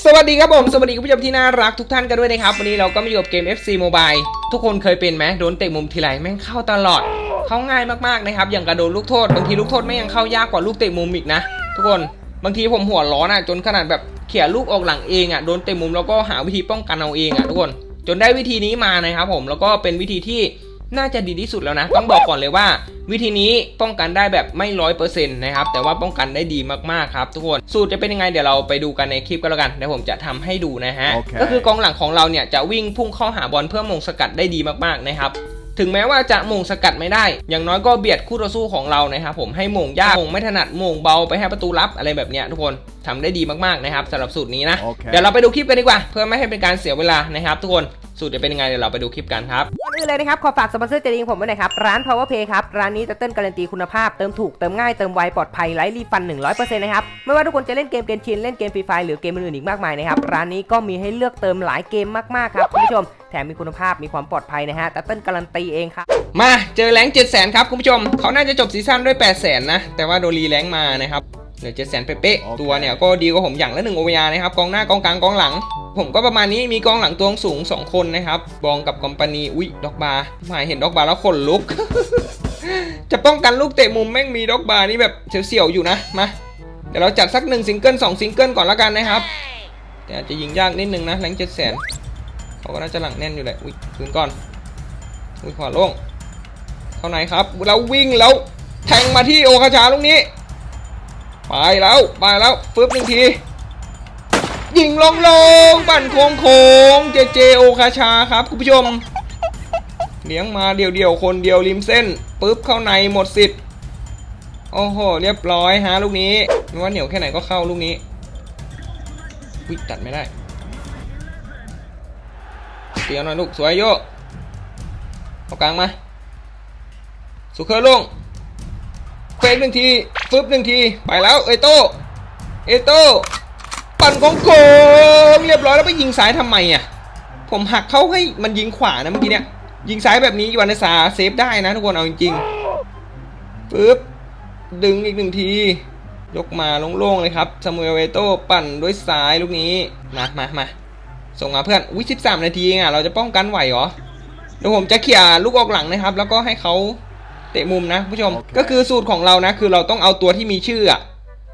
สวัสดีครับผม สวัสดีคุณผู้ชมที่น่ารักทุกท่านกันด้วยนะครับ วันนี้เราก็มาอยู่กับเกม FC Mobile ทุกคนเคยเป็นไหมโดนเตะมุมทีไรแม่งเข้าตลอด เข้าง่ายมากๆนะครับ อย่างกระโดดลูกโทษ บางทีลูกโทษไม่งยังเข้ายากกว่าลูกเตะมุมอีกนะ ทุกคนบางทีผมหัวร้อนอะจนขนาดแบบเขี่ยลูกออกหลังเองอะโดนเตะมุมแล้วก็หาวิธีป้องกันเอาเองอะทุกคน จนได้วิธีนี้มานะครับผมแล้วก็เป็นวิธีที่ น่าจะดีที่สุดแล้วนะ ต้องบอกก่อนเลยว่า วิธีนี้ป้องกันได้แบบไม่ร้อยเปอร์เซ็นต์นะครับ แต่ว่าป้องกันได้ดีมากๆครับทุกคน สูตรจะเป็นยังไงเดี๋ยวเราไปดูกันในคลิปกันแล้วกันเดี๋ยวผมจะทำให้ดูนะฮะโอเคก็คือกองหลังของเราเนี่ยจะวิ่งพุ่งเข้าหาบอลเพื่อมงสกัดได้ดีมากๆนะครับถึงแม้ว่าจะมงสกัดไม่ได้ อย่างน้อยก็เบียดคู่ต่อสู้ของเรานะครับผมให้มงยากมงไม่ถนัดมงเบาไปให้ประตูรับอะไรแบบเนี้ยทุกคนทำได้ดีมากๆนะครับสำหรับสูตรนี้นะโอเคเดี๋ยวเราไปดูคลิปกันดีกว่า เพื่อไม่ให้เป็นการเสียเวลานะครับทุกคนสูตรจะเป็นยังไงเดี๋ยวเราไปดูคลิปกันครับก่อนอื่นเลยนะครับขอฝากสปอนเซอร์ใจดีของผมไว้หน่อยครับร้าน Power Pay ครับร้านนี้จะเต้นการันตีคุณภาพเติมถูกเติมง่ายเติมไวปลอดภัยไร้รีฟัน 100%นะครับไม่ว่าทุกคนจะเล่นเกมเกนชินเล่นเกมฟรีไฟหรือเกมอื่นๆอีกมากมายนะครับร้านนี้ก็มีให้เลือกเติมหลายเกมมากๆครับคุณผู้ชมแถมมีคุณภาพมีความปลอดภัยนะฮะแต่เต้นการันตีเองครับมาเจอแรง7 0 0 0 0ครับคุณผู้ชมเขาน่าจะจบซีซั่นด้วย 8 0 0 0 0นะ แต่ว่าโดนรีแรงมานะครับ เหลือ7 0 0 0 0เป๊ะโอเคๆตัวเนี่ยก็ดีกว่าผมอย่างละหนึ่งโอเวียนะครับกองหน้ากองกลางกองหลัง ผมก็ประมาณนี้มีกองหลังตัวสูง 2 คนนะครับบองกับคอมพานีอุ้ยด็อกบาร์หมายเห็นด็อกบาร์แล้วขนลุก จะป้องกันลูกเตะมุมแม่งมีด็อกบาร์นี่แบบเสียวๆอยู่นะมาเดี๋ยวเราจัดสักหนึ่งซิงเกิลสองซิงเกิลก่อนแล้วกันนะครับแต่อาจจะยิงยากนิดนึงนะแรงเจ็ดแสนเขาก็น่าจะหลังแน่นอยู่แหละอุ้ยคืนก่อนอุ้ยขวาโล่งเข้าไหนครับ เราวิ่งแล้วแทงมาที่โอคาชาลูกนี้ ไปแล้วไปแล้วฟึบหนึ่งที ยิงลงลงปั่นโค้งโค้งเจเจโอคาชาครับคุณผู้ชม เลี้ยงมาเดียวเดียวคนเดียวริมเส้นปึ๊บเข้าในหมดสิทธิ์โอ้โหเรียบร้อยฮะลูกนี้ไม่ว่าเหนียวแค่ไหนก็เข้าลูกนี้วิตัดไม่ได้เตียวหน่อยลูกสวยโยกเอากลางมาสุเคอร์ลง เฟกหนึ่งทีฟึบหนึ่งที ไปแล้วเอโต้เอโต้ปั่นของโกงเรียบร้อยแล้วไปยิงซ้ายทำไมอะผมหักเข้าให้มันยิงขวานะเมื่อกี้เนี่ยยิงซ้ายแบบนี้วันในซาเซฟได้นะทุกคนเอาจริงๆปึ๊บดึงอีกหนึ่งที ยกมาโล่งๆเลยครับซามูเอลเอโต้ปั่นด้วยซ้ายลูกนี้มามามาส่งมาเพื่อนอุ้ยสิบสามนาทีอะเราจะป้องกันไหวเหรอเดี๋ยวผมจะเขี่ยลูกออกหลังนะครับ แล้วก็ให้เขา เตะมุมนะผู้ชมโอเคก็คือสูตรของเรานะ คือเราต้องเอาตัวที่มีชื่ออะ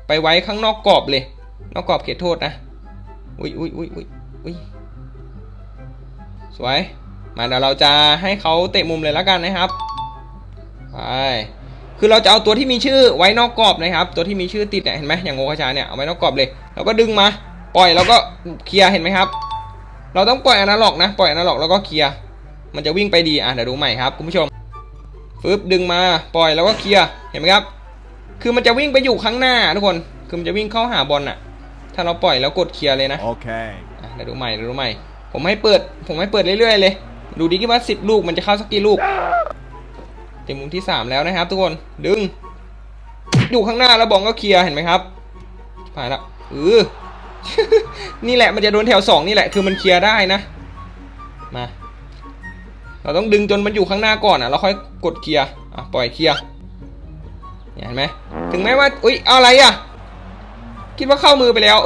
ไปไว้ข้างนอกกรอบเลย นอกกรอบเขตโทษนะ อุ้ยอุ้ยอุ้ยอุ้ยอุ้ยสวย มาเดี๋ยวเราจะให้เขาเตะมุมเลยแล้วกันนะครับ ไป คือเราจะเอาตัวที่มีชื่อไว้นอกกรอบนะครับ ตัวที่มีชื่อติดเนี่ยเห็นไหมอย่างโงคาชาเนี่ยเอาไว้นอกกรอบเลยแล้วก็ดึงมา ปล่อยแล้วก็เคลียร์เห็นไหมครับ เราต้องปล่อยอนาล็อกนะ ปล่อยอนาล็อกแล้วก็เคลียร์ มันจะวิ่งไปดี อะเดี๋ยวดูใหม่ครับคุณผู้ชม ฟึบดึงมาปล่อยแล้วก็เคลียร์เห็นไหมครับ คือมันจะวิ่งไปอยู่ข้างหน้าทุกคนคือมันจะวิ่งเข้าหาบอลน่ะถ้าเราปล่อยแล้วกดเคลียร์เลยนะ Okay. อะเดี๋ยวดูใหม่เดี๋ยวดูใหม่ ผมให้เปิด ผมให้เปิดเรื่อยๆเลย ดูดิว่าสิบลูกมันจะเข้าสักกี่ลูกเต็มมุมที่สามแล้วนะครับ ทุกคนดึง อยู่ข้างหน้าแล้วบอลก็เคลียร์เห็นไหมครับผ่านละเออนี่แหละมันจะโดนแถวสองนี่แหละคือมันเคลียร์ได้นะ มา เราต้องดึงจนมันอยู่ข้างหน้าก่อนอะเราค่อยกดเคลียร์อะปล่อยเคลียร์เนี่ยเห็นไหมถึงแม้ว่าอุ๊ยเอาอะไรอะ คิดว่าเข้ามือไปแล้ว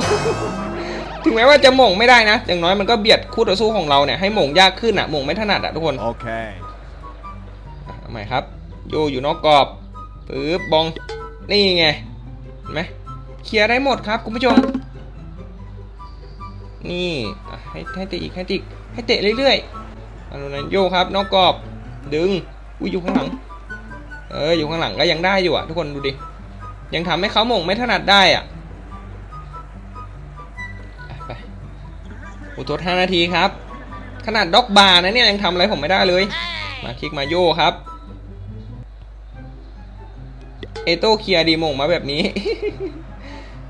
ถึงแม้ว่าจะหม่งไม่ได้นะ อย่างน้อยมันก็เบียดคู่ต่อสู้ของเราเนี่ยให้หม่งยากขึ้นอะหม่งไม่ถนัดอะทุกคน Okay. อะเอาใหม่ครับโยอยู่นอกกรอบปึ๊บบองนี่ไงเห็นไหมเคลียร์ได้หมดครับคุณผู้ชมนี่อะให้ให้เตะอีกให้เตะอีกให้เตะเรื่อยๆ อันนั้นโยครับนอกกรอบ ดึง อุ้ยอยู่ข้างหลัง เอออยู่ข้างหลังก็ยังได้อยู่อะทุกคนดูดิ ยังทำให้เขาหม่งไม่ถนัดได้อะ ไปอุทด5นาทีครับ ขนาดด็อกบาร์นะเนี่ยยังทำอะไรผมไม่ได้เลย มาคลิกมาโยครับ เอโต้เคลียร์ดีโมงมาแบบนี้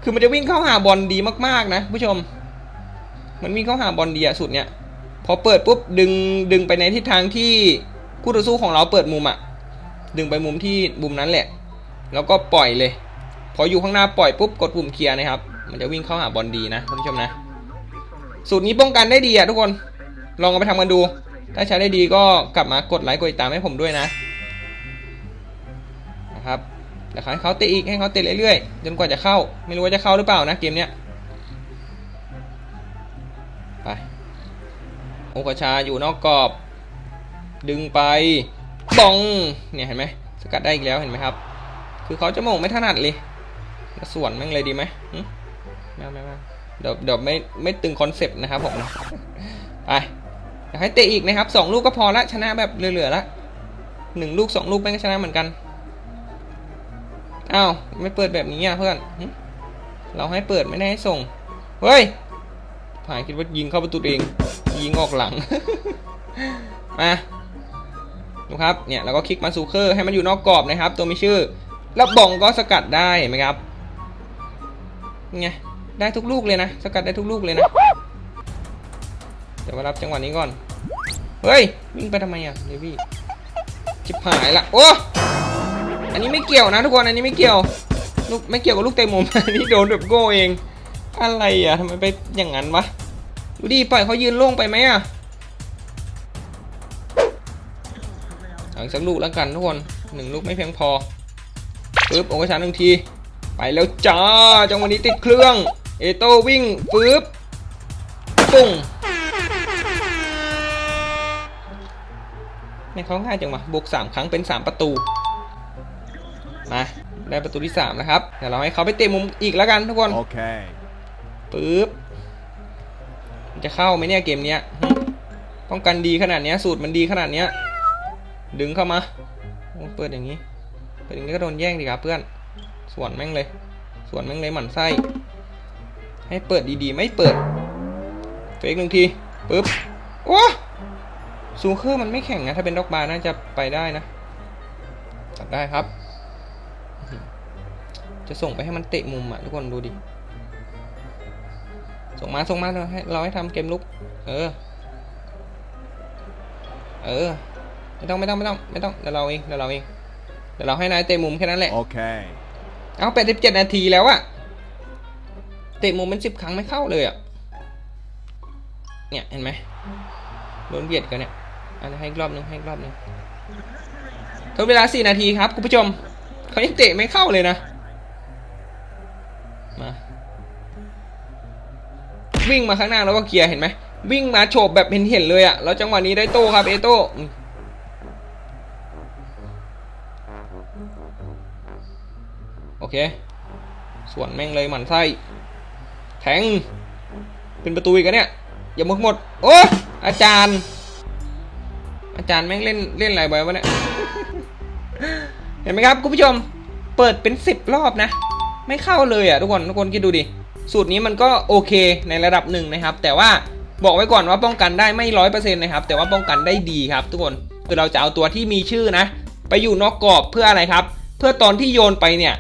คือมันจะวิ่งเข้าหาบอลดีมากๆนะผู้ชม มันวิ่งเข้าหาบอลดีอะสุดเนี่ย พอเปิดปุ๊บดึงดึงไปในทิศทางที่คู่ต่อสู้ของเราเปิดมุมอะดึงไปมุมที่มุมนั้นแหละ แล้วก็ปล่อยเลย พออยู่ข้างหน้าปล่อยปุ๊บกดปุ่มเคลียร์นะครับ มันจะวิ่งเข้าหาบอลดีนะท่านผู้ชมนะ สูตรนี้ป้องกันได้ดีอะทุกคน ลองเอาไปทำกันดู ถ้าใช้ได้ดีก็กลับมากดไลค์กดติดตามให้ผมด้วยนะนะครับเดี๋ยวให้เขาเตะอีกให้เขาเตะเรื่อยๆจนกว่าจะเข้า ไม่รู้ว่าจะเข้าหรือเปล่านะเกมเนี้ย โอกาชาอยู่นอกกรอบ ดึงไปบองเนี่ยเห็นไหมสกัดได้อีกแล้วเห็นไหมครับ คือเขาจะโมงไม่ถนัดเลยส่วนแม่งเลยดีไหมไม่เอาไม่ไม่เดี๋ยวเดี๋ยวไม่ไม่ตึงคอนเซปต์นะครับผมไปอยากให้เตะอีกนะครับสองลูกก็พอละชนะแบบเหลือๆละหนึ่งลูกสองลูกแม่งก็ชนะเหมือนกันอ้าวไม่เปิดแบบนี้อะเพื่อนเราให้เปิดไม่ได้ให้ส่งเฮ้ยผ่ายคิดว่ายิงเข้าประตูเอง ยิงออกหลัง มาดูครับ เนี่ยเราก็คลิกมาสู่เคอร์ให้มันอยู่นอกกรอบนะครับ ตัวมีชื่อ แล้วบองก็สกัดได้เห็นไหมครับไงได้ทุกลูกเลยนะ สกัดได้ทุกลูกเลยนะ เดี๋ยวมารับจังหวะนี้ก่อน เฮ้ย วิ่งไปทำไมอะเดวี่จิบหายละโอ้อันนี้ไม่เกี่ยวนะทุกคน อันนี้ไม่เกี่ยว ลูกไม่เกี่ยวกับลูกเตะมุม อันนี้โดนแบบโก้เอง อะไรอะทำไมไปอย่างนั้นวะ ดูดิปล่อยเขายืนโล่งไปไหมอะเอาอีกสักลูกแล้วกันทุกคนหนึ่งลูกไม่เพียงพอปึ๊บโอ้กระชาหนึ่งที ไปแล้วจ้า จังหวะนี้ติดเครื่อง เอโต้วิ่งปึ๊บปุ้งไม่เขาง่ายจังวะบวกสามครั้งเป็นสามประตู มาได้ประตูที่สามนะครับ เดี๋ยวเราให้เขาไปเตะมุมอีกแล้วกันทุกคน Okay. ปึ๊บมัน จะเข้าไหมเนี่ยเกมเนี้ยป้องกันดีขนาดเนี้ยสูตรมันดีขนาดเนี้ย ดึงเข้ามาเปิดอย่างนี้ เปิดอย่างนี้ก็โดนแย่งดีครับเพื่อน สวนแม่งเลย สวนแม่งเลยหมั่นไส้ ให้เปิดดีๆ ไม่เปิดเฟกหนึ่งทีปึ๊บโอ้ซูเคอร์มันไม่แข็งนะ ถ้าเป็นด็อกบาร์น่าจะไปได้นะ จับได้ครับ จะส่งไปให้มันเตะมุมอะทุกคนดูดิ ส่งมาส่งมาเราให้เราให้ทำเกมลุก เออ เออ ไม่ต้องไม่ต้องไม่ต้องไม่ต้องเดี๋ยวเราเองเดี๋ยวเราเองเดี๋ยวเราให้นายเตะมุมแค่นั้นแหละ Okay. เอาแปดสิบเจ็ดนาทีแล้วอะเตะมุมเป็นสิบครั้งไม่เข้าเลยอะเนี่ยเห็นไหมโดนเบียดกันเนี่ยอันนี้ให้อีกรอบหนึงให้อีกรอบหนึงทดเวลาสี่นาทีครับคุณผู้ชมเขายังเตะไม่เข้าเลยนะ วิ่งมาข้างหน้าแล้วก็เคลียร์เห็นไหมวิ่งมาโฉบแบบเห็นเห็นเลยอะแล้วจังหวะนี้ได้โต้ครับเอโต้โอเคส่วนแม่งเลยหมันไส้แทงเป็นประตูอีกแล้วเนี่ยอย่ามึกหมดโอ้อาจารย์ อาจารย์แม่งเล่นเล่นอะไรไว้วะเนี่ยเห็นไหมครับคุณผู้ชม เปิดเป็นสิบรอบนะ ไม่เข้าเลยอะทุกคนทุกคนคิดดูดิ สูตรนี้มันก็โอเคในระดับหนึ่งนะครับ แต่ว่าบอกไว้ก่อนว่าป้องกันได้ไม่ร้อยเปอร์เซ็นต์นะครับ แต่ว่าป้องกันได้ดีครับทุกคนคือเราจะเอาตัวที่มีชื่อนะ ไปอยู่นอกกรอบเพื่ออะไรครับ เพื่อตอนที่โยนไปเนี่ย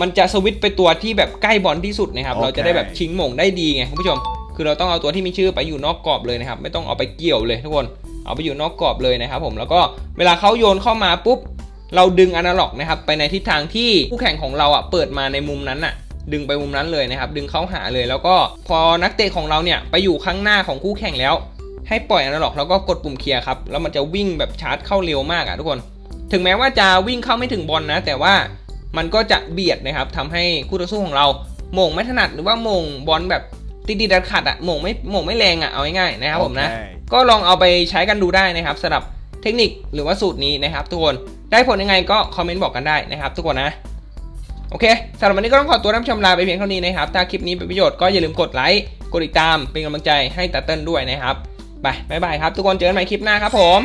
มันจะสวิตช์ไปตัวที่แบบใกล้บอลที่สุดนะครับโอเคเราจะได้แบบชิงหม่งได้ดีไงคุณผู้ชม คือเราต้องเอาตัวที่มีชื่อไปอยู่นอกกรอบเลยนะครับ ไม่ต้องเอาไปเกี่ยวเลยทุกคนเอาไปอยู่นอกกรอบเลยนะครับ ผมแล้วก็เวลาเขาโยนเข้ามาปุ๊บเราดึงอนาล็อกนะครับไปในทิศทางที่คู่แข่งของเราอะเปิดมาในมุมนั้นอะ ดึงไปมุมนั้นเลยนะครับ ดึงเข้าหาเลย แล้วก็พอนักเตะของเราเนี่ยไปอยู่ข้างหน้าของคู่แข่งแล้ว ให้ปล่อยอนาล็อกแล้วก็กดปุ่มเคลียร์ครับ แล้วมันจะวิ่งแบบชาร์จเข้าเร็วมากอะทุกคน ถึงแม้ว่าจะวิ่งเข้าไม่ถึงบอลนะ แต่ว่ามันก็จะเบียดนะครับทำให้คู่ต่อสู้ของเราโหม่งไม่ถนัดหรือว่าโหม่งบอลแบบติดๆดัดขัดๆอะโหม่งไม่โหม่งไม่แรงอะเอาง่ายๆนะครับผมนะ Okay. ก็ลองเอาไปใช้กันดูได้นะครับสำหรับเทคนิคหรือว่าสูตรนี้นะครับทุกคน ได้ผลยังไงก็คอมเมนต์บอกกันได้นะครับทุกคนนะโอเคสำหรับวันนี้ก็ต้องขอตัวน้ำชมลาไปเพียงเท่านี้นะครับ ถ้าคลิปนี้เป็นประโยชน์ก็อย่าลืมกดไลค์ กดติดตาม เป็นกำลังใจให้ตาเติ้ลด้วยนะครับ ไปบ๊ายบายครับ ทุกคนเจอกันใหม่คลิปหน้าครับผม